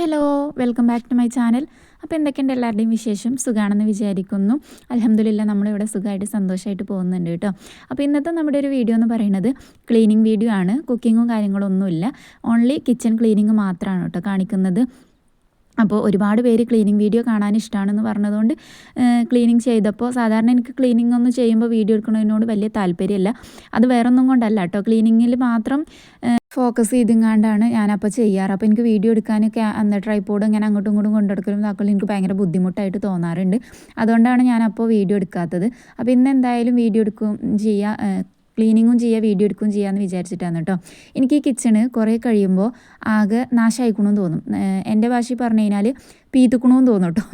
Hello welcome back to my channel അപ്പോൾ എന്തൊക്കെയുണ്ട് എല്ലാവരുടെയും വിശേഷം? സുഖാണെന്ന് വിചാരിക്കുന്നു. അലഹമ്മദില്ല നമ്മളിവിടെ സുഖമായിട്ട് സന്തോഷമായിട്ട് പോകുന്നുണ്ട് കേട്ടോ. അപ്പോൾ ഇന്നത്തെ നമ്മുടെ ഒരു വീഡിയോ എന്ന് പറയുന്നത് ക്ലീനിങ് വീഡിയോ ആണ്. കുക്കിങ്ങും കാര്യങ്ങളൊന്നുമില്ല. ഓൺലി കിച്ചൺ ക്ലീനിങ് മാത്രമാണ് കേട്ടോ കാണിക്കുന്നത്. അപ്പോൾ ഒരുപാട് പേര് ക്ലീനിങ് വീഡിയോ കാണാൻ ഇഷ്ടമാണെന്ന് പറഞ്ഞതുകൊണ്ട് ക്ലീനിങ് ചെയ്തപ്പോൾ സാധാരണ എനിക്ക് ക്ലീനിങ് ഒന്നും ചെയ്യുമ്പോൾ വീഡിയോ എടുക്കുന്നതിനോട് വലിയ താല്പര്യമില്ല. അത് വേറൊന്നും കൊണ്ടല്ല കേട്ടോ. ക്ലീനിങ്ങിൽ മാത്രം ഫോക്കസ് ചെയ്തിങ്ങാണ്ടാണ് ഞാനപ്പോൾ ചെയ്യാറ്. അപ്പോൾ എനിക്ക് വീഡിയോ എടുക്കാനൊക്കെ അന്ന് ട്രൈപ്പോഡ് ഇങ്ങനെ അങ്ങോട്ടും ഇങ്ങോട്ടും കൊണ്ടെടുക്കലും എനിക്ക് ഭയങ്കര ബുദ്ധിമുട്ടായിട്ട് തോന്നാറുണ്ട്. അതുകൊണ്ടാണ് ഞാനപ്പോൾ വീഡിയോ എടുക്കാത്തത്. അപ്പോൾ ഇന്ന് എന്തായാലും വീഡിയോ എടുക്കും ചെയ്യുക ക്ലീനിങ്ങും ചെയ്യുക വീഡിയോ എടുക്കുകയും ചെയ്യാമെന്ന് വിചാരിച്ചിട്ടാണ് കേട്ടോ. എനിക്ക് ഈ കിച്ചണ് കുറേ കഴിയുമ്പോൾ ആകെ നാശമായിക്കണമെന്ന് തോന്നും. എന്റെ ഭാഷയിൽ പറഞ്ഞു കഴിഞ്ഞാൽ പീത്തുക്കണമെന്ന് തോന്നും കേട്ടോ.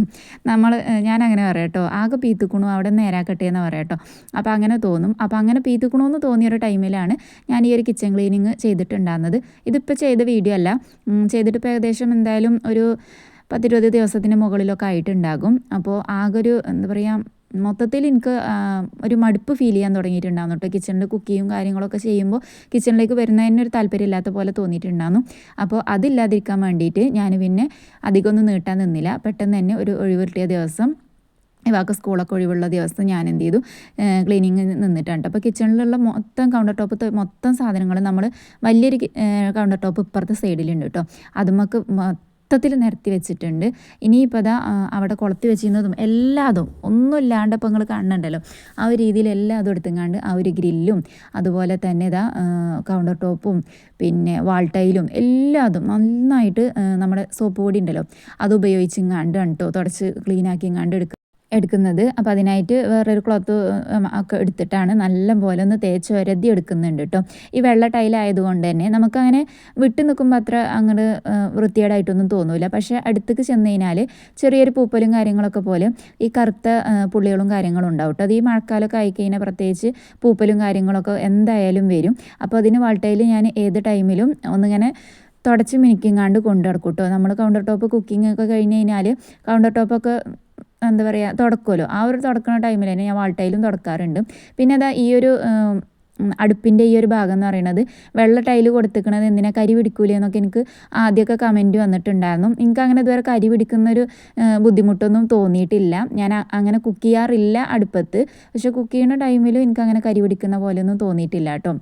നമ്മൾ ഞാൻ അങ്ങനെ പറയാം കേട്ടോ. ആകെ പീത്തുക്കണോ അവിടെ നേരാക്കട്ടെ എന്ന് പറയാം കേട്ടോ. അപ്പോൾ അങ്ങനെ തോന്നും. അപ്പോൾ അങ്ങനെ പീത്തുക്കണമെന്ന് തോന്നിയൊരു ടൈമിലാണ് ഞാൻ ഈ ഒരു കിച്ചൺ ക്ലീനിങ് ചെയ്തിട്ടുണ്ടാകുന്നത് ഇതിപ്പോൾ ചെയ്ത വീഡിയോ അല്ല. ചെയ്തിട്ടിപ്പോൾ ഏകദേശം എന്തായാലും ഒരു പത്തിരുപത് ദിവസത്തിന് മുകളിലൊക്കെ ആയിട്ടുണ്ടാകും. അപ്പോൾ ആകെ ഒരു എന്താ പറയുക മൊത്തത്തിൽ എനിക്ക് ഒരു മടുപ്പ് ഫീൽ ചെയ്യാൻ തുടങ്ങിയിട്ടുണ്ടാകും കേട്ടോ. കിച്ചണിൽ കുക്കിയും കാര്യങ്ങളൊക്കെ ചെയ്യുമ്പോൾ കിച്ചണിലേക്ക് വരുന്നതിന് ഒരു താല്പര്യമില്ലാത്ത പോലെ തോന്നിയിട്ടുണ്ടായിരുന്നു. അപ്പോൾ അതില്ലാതിരിക്കാൻ വേണ്ടിയിട്ട് ഞാൻ പിന്നെ അധികമൊന്നും നീട്ടാൻ നിന്നില്ല. പെട്ടെന്ന് തന്നെ ഒരു ഒഴിവിട്ടിയ ദിവസം ഇവാക്ക് സ്കൂളൊക്കെ ഒഴിവുള്ള ദിവസം ഞാൻ എന്ത് ചെയ്തു? ക്ലീനിങ് നിന്നിട്ടുണ്ട് അപ്പോൾ കിച്ചണിലുള്ള മൊത്തം കൗണ്ടർ ടോപ്പ് മൊത്തം സാധനങ്ങൾ നമ്മൾ വലിയൊരു കൗണ്ടർ ടോപ്പ് ഇപ്പുറത്തെ സൈഡിലുണ്ട് കേട്ടോ. അതുമൊക്കെ മൊത്തത്തിൽ നിരത്തി വെച്ചിട്ടുണ്ട്. ഇനിയിപ്പോൾ അതാ അവിടെ കൊളത്തി വെച്ചിരുന്നതും എല്ലാതും ഒന്നും ഇല്ലാണ്ട് ഇപ്പോൾ നിങ്ങൾ കാണുന്നുണ്ടല്ലോ ആ ഒരു രീതിയിൽ എല്ലാതും എടുത്തുങ്ങാണ്ട് ആ ഒരു ഗ്രില്ലും അതുപോലെ തന്നെ ഇതാ കൗണ്ടർ ടോപ്പും പിന്നെ വാൾട്ടൈലും എല്ലാതും നന്നായിട്ട് നമ്മുടെ സോപ്പ് പൊടി ഉണ്ടല്ലോ അത് ഉപയോഗിച്ചിങ്ങാണ്ട് കേട്ടോ തുടച്ച് ക്ലീനാക്കി ഇങ്ങാണ്ട് എടുക്കുക എടുക്കുന്നത്. അപ്പോൾ അതിനായിട്ട് വേറൊരു ക്ലോത്ത് ഒക്കെ എടുത്തിട്ടാണ് നല്ല പോലെ ഒന്ന് തേച്ച് വരതി എടുക്കുന്നുണ്ട് കേട്ടോ ഈ വെള്ള ടൈലായതുകൊണ്ട് തന്നെ നമുക്കങ്ങനെ വിട്ട് നിൽക്കുമ്പോൾ അത്ര അങ്ങോട്ട് വൃത്തികേടായിട്ടൊന്നും തോന്നില്ല പക്ഷേ അടുത്തേക്ക് ചെന്ന് കഴിഞ്ഞാൽ ചെറിയൊരു പൂപ്പലും കാര്യങ്ങളൊക്കെ പോലെ ഈ കറുത്ത പുള്ളികളും കാര്യങ്ങളും ഉണ്ടാവും കേട്ടോ അത് ഈ മഴക്കാലമൊക്കെ ആയിക്കഴിഞ്ഞാൽ പ്രത്യേകിച്ച് പൂപ്പലും കാര്യങ്ങളൊക്കെ എന്തായാലും വരും. അപ്പോൾ അതിന് വാൾട്ടയിൽ ഞാൻ ഏത് ടൈമിലും ഒന്നിങ്ങനെ തുടച്ച് മിനിക്കിങ്ങാണ്ട് കൊണ്ടു നടക്കും കേട്ടോ നമ്മൾ കൗണ്ടർ ടോപ്പ് കുക്കിംഗ് ഒക്കെ കഴിഞ്ഞ് കഴിഞ്ഞാൽ കൗണ്ടർ ടോപ്പൊക്കെ എന്താ പറയുക തുടക്കുമല്ലോ ആ ഒരു തുടക്കുന്ന ടൈമിൽ തന്നെ ഞാൻ വാൾട്ടയിലും തുടക്കാറുണ്ട്. പിന്നെ അതാ ഈ ഒരു അടുപ്പിന്റെ ഈ ഒരു ഭാഗം എന്ന് പറയുന്നത് വെള്ള ടൈൽ കൊടുത്തിക്കണത് എന്തിനാ കരി പിടിക്കൂലേ എന്നൊക്കെ എനിക്ക് ആദ്യമൊക്കെ കമന്റ് വന്നിട്ടുണ്ടായിരുന്നു. എനിക്ക് അങ്ങനെ ഇതുവരെ കരി പിടിക്കുന്നൊരു ബുദ്ധിമുട്ടൊന്നും തോന്നിയിട്ടില്ല. ഞാൻ അങ്ങനെ കുക്ക് ചെയ്യാറില്ല അടുപ്പത്ത്. പക്ഷെ കുക്ക് ചെയ്യുന്ന ടൈമിലും എനിക്ക് അങ്ങനെ കരി പിടിക്കുന്ന പോലെയൊന്നും തോന്നിയിട്ടില്ല കേട്ടോ.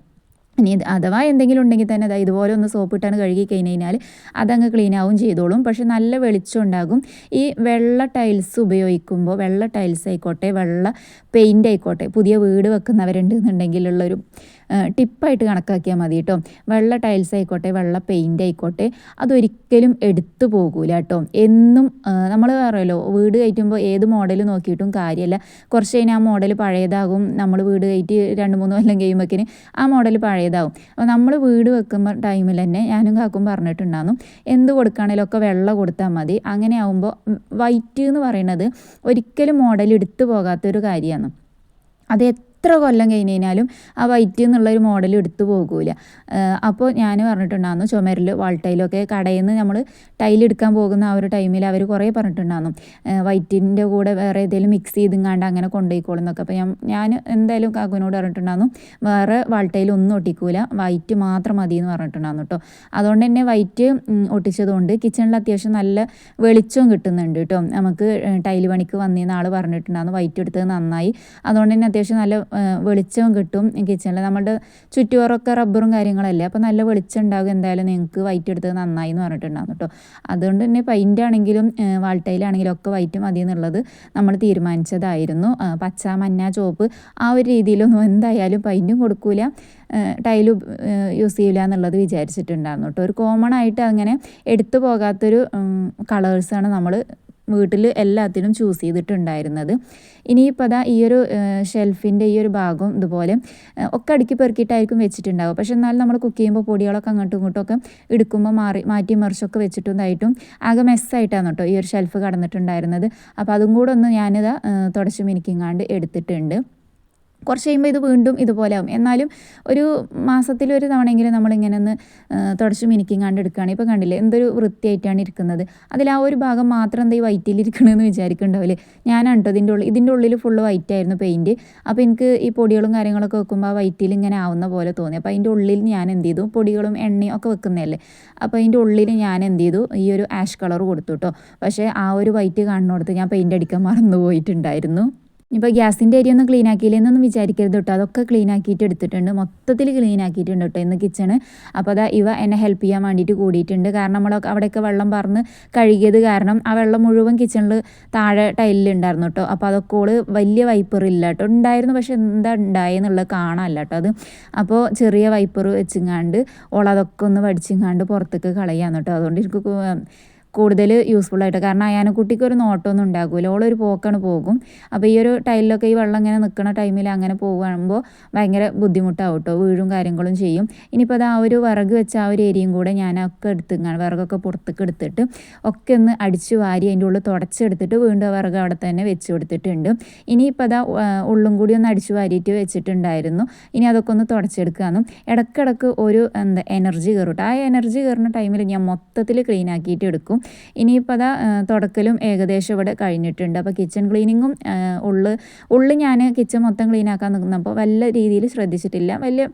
ഇനി അഥവാ എന്തെങ്കിലും ഉണ്ടെങ്കിൽ തന്നെ അതായത് ഇതുപോലെ ഒന്ന് സോപ്പ് ഇട്ടാണ് കഴുകി കഴിഞ്ഞ് കഴിഞ്ഞാൽ അതങ്ങ് ക്ലീൻ ആവും ചെയ്തോളും. പക്ഷെ നല്ല വെളിച്ചം ഉണ്ടാകും. ഈ വെള്ള ടൈൽസ് ഉപയോഗിക്കുമ്പോൾ വെള്ള ടൈൽസ് ആയിക്കോട്ടെ വെള്ള പെയിന്റ് ആയിക്കോട്ടെ പുതിയ വീട് വെക്കുന്നവരുണ്ട് എന്നുണ്ടെങ്കിലുള്ളൊരു ടിപ്പായിട്ട് കണക്കാക്കിയാൽ മതി കേട്ടോ. വെള്ള ടൈൽസ് ആയിക്കോട്ടെ വെള്ള പെയിന്റ് ആയിക്കോട്ടെ അതൊരിക്കലും എടുത്തു പോകൂല കേട്ടോ. എന്നും നമ്മൾ പറയുമല്ലോ വീട് കയറ്റുമ്പോൾ ഏത് മോഡൽ നോക്കിയിട്ടും കാര്യമല്ല. കുറച്ച് കഴിഞ്ഞാൽ ആ മോഡൽ പഴയതാകും. നമ്മൾ വീട് കയറ്റി രണ്ട് മൂന്ന് കൊല്ലം കഴിയുമ്പോഴേക്കിന് ആ മോഡൽ പഴയതാകും അപ്പോൾ നമ്മൾ വീട് വെക്കുമ്പോൾ ടൈമിൽ തന്നെ ഞാനും കാക്കും പറഞ്ഞിട്ടുണ്ടായിരുന്നു എന്ത് കൊടുക്കുകയാണെങ്കിലും ഒക്കെ വെള്ളം കൊടുത്താൽ മതി. അങ്ങനെ ആകുമ്പോൾ വൈറ്റ് എന്ന് പറയുന്നത് ഒരിക്കലും മോഡൽ എടുത്തു പോകാത്തൊരു കാര്യമാണ്. അത് എത്ര കൊല്ലം കഴിഞ്ഞ് കഴിഞ്ഞാലും ആ വൈറ്റ് എന്നുള്ളൊരു മോഡൽ എടുത്തു പോകൂല. അപ്പോൾ ഞാൻ പറഞ്ഞിട്ടുണ്ടായിരുന്നു ചുമരിൽ വാൾട്ടയിലൊക്കെ കടയിൽ നിന്ന് നമ്മൾ ടൈലെടുക്കാൻ പോകുന്ന ആ ഒരു ടൈമിൽ അവർ കുറേ പറഞ്ഞിട്ടുണ്ടായിരുന്നു. വൈറ്റിന്റെ കൂടെ വേറെ ഏതെങ്കിലും മിക്സ് ചെയ്തിങ്ങാണ്ട് അങ്ങനെ കൊണ്ടുപോയിക്കോളും എന്നൊക്കെ. അപ്പോൾ ഞാൻ ഞാൻ എന്തായാലും കാക്കുവിനോട് പറഞ്ഞിട്ടുണ്ടായിരുന്നു വേറെ വാൾട്ടയിൽ ഒന്നും ഒട്ടിക്കൂല വൈറ്റ് മാത്രം മതി എന്ന് പറഞ്ഞിട്ടുണ്ടായിരുന്നു കേട്ടോ അതുകൊണ്ട് തന്നെ വൈറ്റ് ഒട്ടിച്ചതുകൊണ്ട് കിച്ചണിൽ അത്യാവശ്യം നല്ല വെളിച്ചവും കിട്ടുന്നുണ്ട് കേട്ടോ നമുക്ക് ടൈൽ പണിക്ക് വന്നിരുന്ന ആൾ പറഞ്ഞിട്ടുണ്ടായിരുന്നു വൈറ്റ് എടുത്തത് നന്നായി. അതുകൊണ്ട് തന്നെ അത്യാവശ്യം നല്ല വെളിച്ചവും കിട്ടും കിച്ചണിൽ നമ്മുടെ ചുറ്റുപാറൊക്കെ റബ്ബറും കാര്യങ്ങളല്ലേ? അപ്പോൾ നല്ല വെളിച്ചം ഉണ്ടാകും എന്തായാലും നിങ്ങൾക്ക് വൈറ്റ് എടുത്തത് നന്നായി എന്ന് പറഞ്ഞിട്ടുണ്ടാകും കേട്ടോ. അതുകൊണ്ട് തന്നെ പെയിന്റ് ആണെങ്കിലും വാൾട്ടയിലാണെങ്കിലും ഒക്കെ വൈറ്റ് മതി എന്നുള്ളത് നമ്മൾ തീരുമാനിച്ചതായിരുന്നു. പച്ച മഞ്ഞ ചുവപ്പ് ആ ഒരു രീതിയിലൊന്നും എന്തായാലും പെയിന്റും കൊടുക്കൂല. ടൈൽ യൂസ് ചെയ്യില്ല എന്നുള്ളത് വിചാരിച്ചിട്ടുണ്ടായിരുന്നു കേട്ടോ. ഒരു കോമൺ ആയിട്ട് അങ്ങനെ എടുത്തു പോകാത്തൊരു കളേഴ്സാണ് നമ്മൾ വീട്ടിൽ എല്ലാത്തിനും ചൂസ് ചെയ്തിട്ടുണ്ടായിരുന്നത്. ഇനിയിപ്പോൾ അതാ ഈ ഒരു ഷെൽഫിന്റെ ഈ ഒരു ഭാഗം ഇതുപോലെ ഒക്കെ അടുക്കി പെറുക്കിയിട്ടായിരിക്കും വെച്ചിട്ടുണ്ടാവുക. പക്ഷെ എന്നാലും നമ്മൾ കുക്ക് ചെയ്യുമ്പോൾ പൊടികളൊക്കെ അങ്ങോട്ടും ഇങ്ങോട്ടും ഒക്കെ എടുക്കുമ്പോൾ മാറി മാറ്റി മറിച്ചൊക്കെ വെച്ചിട്ടുണ്ടായിട്ടും ആകെ മെസ്സായിട്ടാണ് കേട്ടോ ഈ ഒരു ഷെൽഫ് കടന്നിട്ടുണ്ടായിരുന്നത്. അപ്പോൾ അതും കൂടെ ഒന്ന് ഞാനിതാ തുടച്ച് മിനിക്കിങ്ങാണ്ട് എടുത്തിട്ടുണ്ട്. കുറച്ച് കഴിയുമ്പോൾ ഇത് വീണ്ടും ഇതുപോലെ ആവും. എന്നാലും ഒരു മാസത്തിൽ മാസത്തിലൊരു തവണയെങ്കിലും നമ്മളിങ്ങനെ ഒന്ന് തുടച്ച് മിനിക്കിങ്ങാണ്ട് എടുക്കുകയാണ്. ഇപ്പോൾ കണ്ടില്ലേ? എന്തൊരു വൃത്തിയായിട്ടാണ് ഇരിക്കുന്നത്. അതിൽ ആ ഒരു ഭാഗം മാത്രം എന്താ ഈ വൈറ്റിലിരിക്കണമെന്ന് വിചാരിക്കുന്നുണ്ടാവില്ലേ ഞാനാണ് കേട്ടോ ഇതിന്റെ ഉള്ളിൽ ഇതിന്റെ ഉള്ളിൽ ഫുള്ള് വൈറ്റ് ആയിരുന്നു പെയിന്റ് അപ്പോൾ എനിക്ക് ഈ പൊടികളും കാര്യങ്ങളൊക്കെ വെക്കുമ്പോൾ ആ വൈറ്റിൽ ഇങ്ങനെ ആവുന്ന പോലെ തോന്നി. അപ്പോൾ അതിന്റെ ഉള്ളിൽ ഞാൻ എന്ത് ചെയ്തു? പൊടികളും എണ്ണയും ഒക്കെ വെക്കുന്നതല്ലേ? അപ്പോൾ അതിന്റെ ഉള്ളിൽ ഞാൻ എന്ത് ചെയ്തു? ഈ ഒരു ആഷ് കളർ കൊടുത്തു കേട്ടോ. പക്ഷേ ആ ഒരു വൈറ്റ് കാണുന്നിടത്ത് ഞാൻ പെയിന്റ് അടിക്കാൻ മറന്നു പോയിട്ടുണ്ടായിരുന്നു ഇപ്പോൾ ഗ്യാസിന്റെ ഏരിയ ഒന്നും ക്ലീൻ ആക്കിയില്ലെന്നൊന്നും വിചാരിക്കരുത് കേട്ടോ അതൊക്കെ ക്ലീൻ ആക്കിയിട്ട് എടുത്തിട്ടുണ്ട്. മൊത്തത്തിൽ ക്ലീൻ ആക്കിയിട്ടുണ്ട് കേട്ടോ ഇന്ന് കിച്ചണ് അപ്പോൾ അതാ ഇവ എന്നെ ഹെൽപ്പ് ചെയ്യാൻ വേണ്ടിയിട്ട് കൂടിയിട്ടുണ്ട്. കാരണം നമ്മൾ അവിടെയൊക്കെ വെള്ളം പറന്ന് കഴുകിയത് കാരണം ആ വെള്ളം മുഴുവൻ കിച്ചണിൽ താഴെ ടൈലിലുണ്ടായിരുന്നു കേട്ടോ അപ്പോൾ അതൊക്കെ ഓൾ വലിയ വൈപ്പർ ഇല്ല കേട്ടോ ഉണ്ടായിരുന്നു പക്ഷെ എന്താ ഉണ്ടായെന്നുള്ളത് കാണാമല്ല കേട്ടോ അത്. അപ്പോൾ ചെറിയ വൈപ്പർ വെച്ചിങ്ങാണ്ട് ഓളതൊക്കെ ഒന്ന് വടിച്ചിങ്ങാണ്ട് പുറത്തേക്ക് കളയാന്ന് കേട്ടോ അതുകൊണ്ട് എനിക്ക് കൂടുതൽ യൂസ്ഫുൾ ആയിട്ട്. കാരണം അയാനക്കുട്ടിക്ക് ഒരു നോട്ടമൊന്നും ഉണ്ടാകില്ല ഓളൊരു പോക്കാണ് പോകും. അപ്പോൾ ഈ ഒരു ടൈലിലൊക്കെ ഈ വെള്ളം ഇങ്ങനെ നിൽക്കുന്ന ടൈമിൽ അങ്ങനെ പോകുമ്പോൾ ഭയങ്കര ബുദ്ധിമുട്ടാവും കേട്ടോ വീഴും കാര്യങ്ങളും ചെയ്യും. ഇനിയിപ്പോൾ അത് ആ ഒരു വിറക് വെച്ച ആ ഒരു ഏരിയയും കൂടെ ഞാനൊക്കെ എടുത്തിങ്ങാണ് വിറകൊക്കെ പുറത്തേക്ക് എടുത്തിട്ട് ഒക്കെ ഒന്ന് അടിച്ച് വാരി അതിന്റെ ഉള്ളിൽ തുടച്ചെടുത്തിട്ട് വീണ്ടും ആ വിറക് അവിടെ തന്നെ വെച്ച് കൊടുത്തിട്ടുണ്ട്. ഇനിയിപ്പോൾ അതാ ഉള്ളും കൂടി ഒന്ന് അടിച്ച് വാരിയിട്ട് വെച്ചിട്ടുണ്ടായിരുന്നു. ഇനി അതൊക്കെ ഒന്ന് തുടച്ചെടുക്കാമെന്നും ഇടക്കിടക്ക് ഒരു എന്താ എനർജി കയറും ആ എനർജി കയറുന്ന ടൈമിൽ ഞാൻ മൊത്തത്തിൽ ക്ലീൻ ആക്കിയിട്ട് എടുക്കും. ഇനിയിപ്പോൾ അതാ തുടക്കലും ഏകദേശം ഇവിടെ കഴിഞ്ഞിട്ടുണ്ട്. അപ്പോൾ കിച്ചൺ ക്ലീനിങ്ങും ഉള്ളു ഉള്ളു ഞാൻ കിച്ചൺ മൊത്തം ക്ലീൻ ആക്കാൻ വല്ല രീതിയിൽ ശ്രദ്ധിച്ചിട്ടില്ല. വലിയ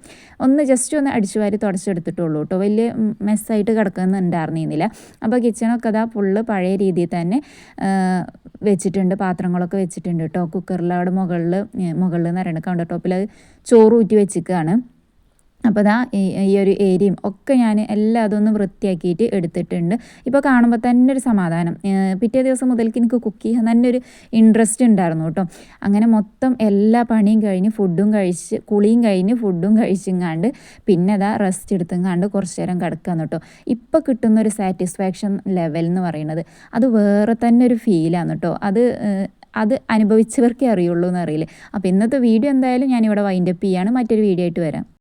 ഒന്ന് ജസ്റ്റ് ഒന്ന് അടിച്ചു വാരി തുടച്ചെടുത്തിട്ടുള്ളൂ കേട്ടോ വലിയ മെസ്സായിട്ട് കിടക്കുന്നുണ്ടായിരുന്നില്ല അപ്പോൾ കിച്ചണൊക്കെ അതാ ഫുള്ള് പഴയ രീതിയിൽ തന്നെ വെച്ചിട്ടുണ്ട്. പാത്രങ്ങളൊക്കെ വെച്ചിട്ടുണ്ട് കേട്ടോ കുക്കറിൽ അവിടെ മുകളിൽ മുകളിൽ എന്ന് പറയുന്നത് കൗണ്ടർ ടോപ്പിൽ ചോറ് ഊറ്റി വെച്ചിരിക്കുകയാണ് അപ്പോൾ ദാ ഈ ഒരു ഏരിയയും ഒക്കെ ഞാൻ എല്ലാം അതൊന്ന് വൃത്തിയാക്കിയിട്ട് എടുത്തിട്ടുണ്ട്. ഇപ്പോൾ കാണുമ്പോൾ തന്നെ ഒരു സമാധാനം. പിറ്റേ ദിവസം മുതൽക്ക് എനിക്ക് കുക്ക് ചെയ്യാൻ തന്നെ ഒരു ഇൻട്രസ്റ്റ് ഉണ്ടായിരുന്നു കേട്ടോ. അങ്ങനെ മൊത്തം എല്ലാ പണിയും കഴിഞ്ഞ് ഫുഡും കഴിച്ച് കുളിയും കഴിഞ്ഞ് ഫുഡും കഴിച്ചിങ്ങാണ്ട് പിന്നെ അതാ റെസ്റ്റ് എടുത്തുങ്ങാണ്ട് കുറച്ച് നേരം കിടക്കാന്ന് കേട്ടോ. ഇപ്പോൾ കിട്ടുന്ന ഒരു സാറ്റിസ്ഫാക്ഷൻ ലെവൽ എന്ന് പറയുന്നത് അത് വേറെ തന്നെ ഒരു ഫീലാണ് കേട്ടോ. അത് അത് അനുഭവിച്ചവർക്കേ അറിയുള്ളൂ എന്നറിയില്ലേ? അപ്പോൾ ഇന്നത്തെ വീഡിയോ എന്തായാലും ഞാനിവിടെ വൈൻഡപ്പ് ചെയ്യാണ്. മറ്റൊരു വീഡിയോ ആയിട്ട് വരാം.